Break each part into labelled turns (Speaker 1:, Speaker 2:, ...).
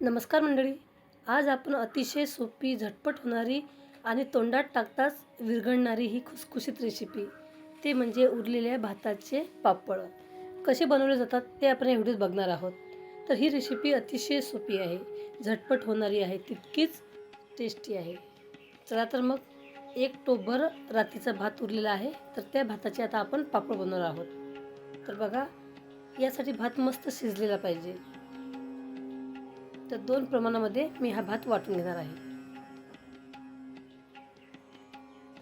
Speaker 1: नमस्कार मंडळी. आज आपण अतिशय सोपी झटपट होणारी आणि तोंडात टाकताच विरघळणारी ही खुसखुशीत रेसिपी ते म्हणजे उरलेल्या भाताचे पापड. कसे बनवले जातात ते आपण या व्हिडिओत बघणार आहोत. तर ही रेसिपी अतिशय सोपी आहे. झटपट होणारी आहे तितकीच टेस्टी आहे. चला तर मग एक टोभर रात्रीचा भात उरलेला आहे. तर त्या भाताचे आता आपण पापड बनवणार आहोत. तर बघा यासाठी भात मस्त शिजलेला पाहिजे. तर दोन प्रमाणामध्ये मी हा भात वाटून घेणार आहे.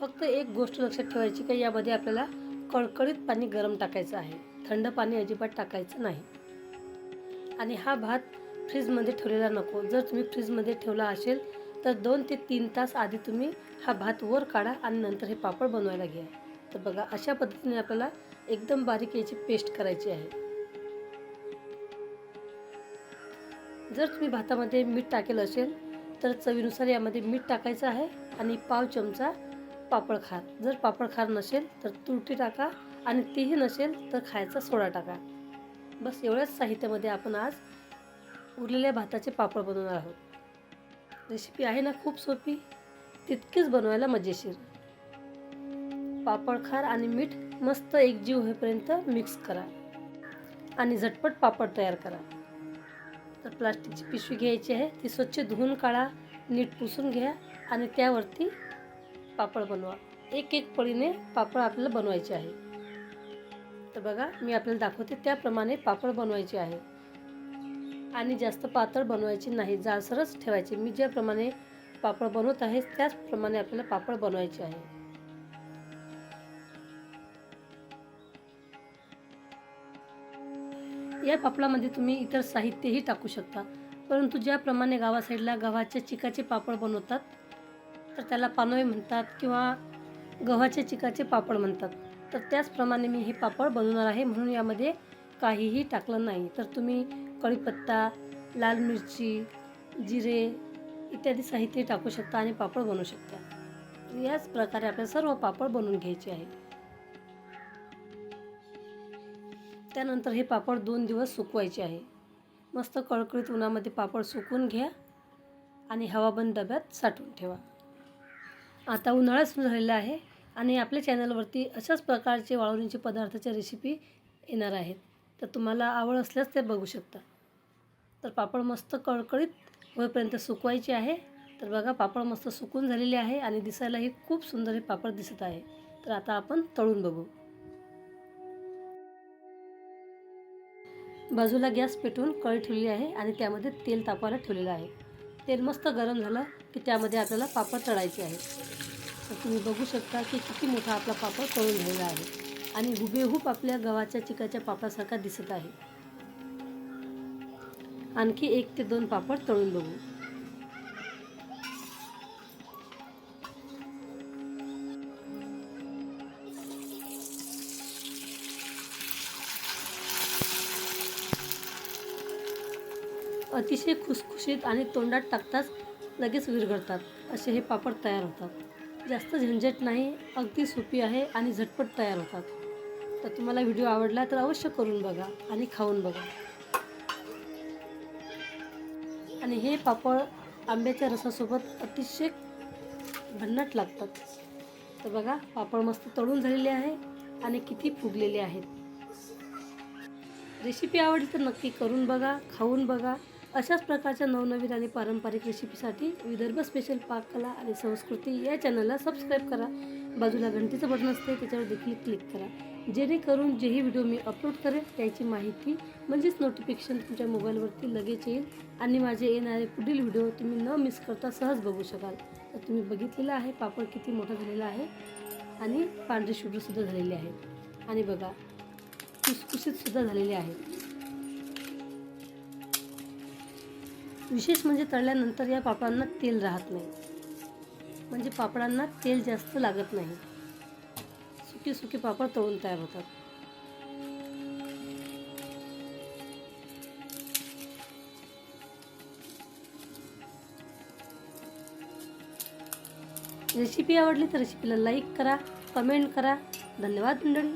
Speaker 1: फक्त एक गोष्ट लक्षात ठेवायची की यामध्ये आपल्याला कळकळीत पाणी गरम टाकायचं आहे. थंड पाणी अजिबात टाकायचं नाही. आणि हा भात फ्रीजमध्ये ठेवलेला नको. जर तुम्ही फ्रीजमध्ये ठेवला असेल तर दोन ते तीन तास आधी तुम्ही हा भात वर काढा आणि नंतर हे पापड बनवायला घ्या. तर बघा अशा पद्धतीने आपल्याला एकदम बारीक याची पेस्ट करायची आहे. जर तुम्ही भातामध्ये मीठ टाकेलं असेल तर चवीनुसार यामध्ये मीठ टाकायचं आहे आणि पाव चमचा पापड खार. जर पापड खार नसेल तर तुरटी टाका आणि तेही नसेल तर खायचा सोडा टाका. बस एवढ्याच साहित्यामध्ये आपण आज उरलेल्या भाताचे पापड बनवणार आहोत. रेसिपी आहे ना खूप सोपी तितकीच बनवायला मजेशीर. पापड खार आणि मीठ मस्त एकजीव होईपर्यंत मिक्स करा आणि झटपट पापड तयार करा. तर प्लास्टिकची पिशवी घ्यायची आहे. ती स्वच्छ धुवून काढा नीट पुसून घ्या आणि त्यावरती पापड बनवा. एक एक पळीने पापड आपल्याला बनवायचे आहे. तर बघा मी आपल्याला दाखवते त्याप्रमाणे पापड बनवायचे आहे. आणि जास्त पातळ बनवायची नाही जाळसरच ठेवायची. मी ज्याप्रमाणे पापड बनवत आहे त्याचप्रमाणे आपल्याला पापड बनवायचे आहे. या पापडामध्ये तुम्ही इतर साहित्यही टाकू शकता. परंतु ज्याप्रमाणे गावा साईडला गव्हाच्या चिकाचे पापड बनवतात तर त्याला पानोळे म्हणतात किंवा गव्हाच्या चिकाचे पापड म्हणतात. तर त्याचप्रमाणे मी हे पापड बनवणार आहे म्हणून यामध्ये काहीही टाकलं नाही. तर तुम्ही कढीपत्ता लाल मिरची जिरे इत्यादी साहित्य टाकू शकता आणि पापड बनवू शकता. याच प्रकारे आपल्याला सर्व पापड बनवून घ्यायचे आहे त्यानंतर हे पापड दोन दिवस सुकवायचे आहे. मस्त कळकळीत उन्हामध्ये पापड सुकून घ्या आणि हवाबंद डब्यात साठवून ठेवा. आता उन्हाळा सुरू झालेला आहे आणि आपल्या चॅनलवरती अशाच प्रकारचे वाळवणीचे पदार्थाच्या रेसिपी येणार आहेत. तर तुम्हाला आवड असल्यास ते बघू शकता. तर पापड मस्त कळकळीत होईपर्यंत सुकवायचे आहे. तर बघा पापड मस्त सुकून झालेले आहे आणि दिसायलाही खूप सुंदर हे पापड दिसत आहे. तर आता आपण तळून बघू. बाजूला गॅस पेटवून कळी ठेवली आहे आणि त्यामध्ये तेल तापायला ठेवलेलं आहे. तेल मस्त गरम झालं की त्यामध्ये आपल्याला पापड तळायचे आहे तर तुम्ही बघू शकता की किती मोठा आपला पापड तळून झालेला आहे. आणि हुबेहूब आपल्या गव्हाच्या चिकाच्या पापडासारखा दिसत आहे. आणखी एक ते दोन पापड तळून बघू. अतिशय खुसखुशीत आणि तोंडात टाकताच लगेच विरघळतात. असे हे पापड तयार होतात. जास्त झंझट नाही अगदी सोपी आहे आणि झटपट तयार होतात. तर तुम्हाला व्हिडिओ आवडला तर अवश्य करून बघा आणि खाऊन बघा. आणि हे पापड आंब्याच्या रसासोबत अतिशय भन्नाट लागतात. तर बघा पापड मस्त तळून झालेले आहे आणि किती फुगलेले आहेत. रेसिपी आवडली तर नक्की करून बघा खाऊन बघा. अशाच प्रकारच्या नवनवीन आणि पारंपरिक रेसिपीसाठी विदर्भ स्पेशल पाककला आणि संस्कृती या चॅनलला सबस्क्राईब करा. बाजूला घंटीचं बटन असते त्याच्यावर देखील क्लिक करा. जेणेकरून जेही व्हिडिओ मी अपलोड करेल त्याची माहिती म्हणजेच नोटिफिकेशन तुमच्या मोबाईलवरती लगेच येईल आणि माझे येणारे पुढील व्हिडिओ तुम्ही न मिस करता सहज बघू शकाल. तर तुम्ही बघितलेलं आहे पापड किती मोठा झालेला आहे आणि पांढरे शुभ्रसुद्धा झालेले आहेत. आणि बघा कुसकुशीतसुद्धा झालेले आहेत. विशेष म्हणजे तळल्यानंतर या पापडांना तेल राहत नाही. म्हणजे पापडांना तेल जास्त लागत नाही. सुके सुके पापड तळून तयार होतात. रेसिपी आवडली तर रेसिपीला लाईक करा कमेंट करा. धन्यवाद मंडळी.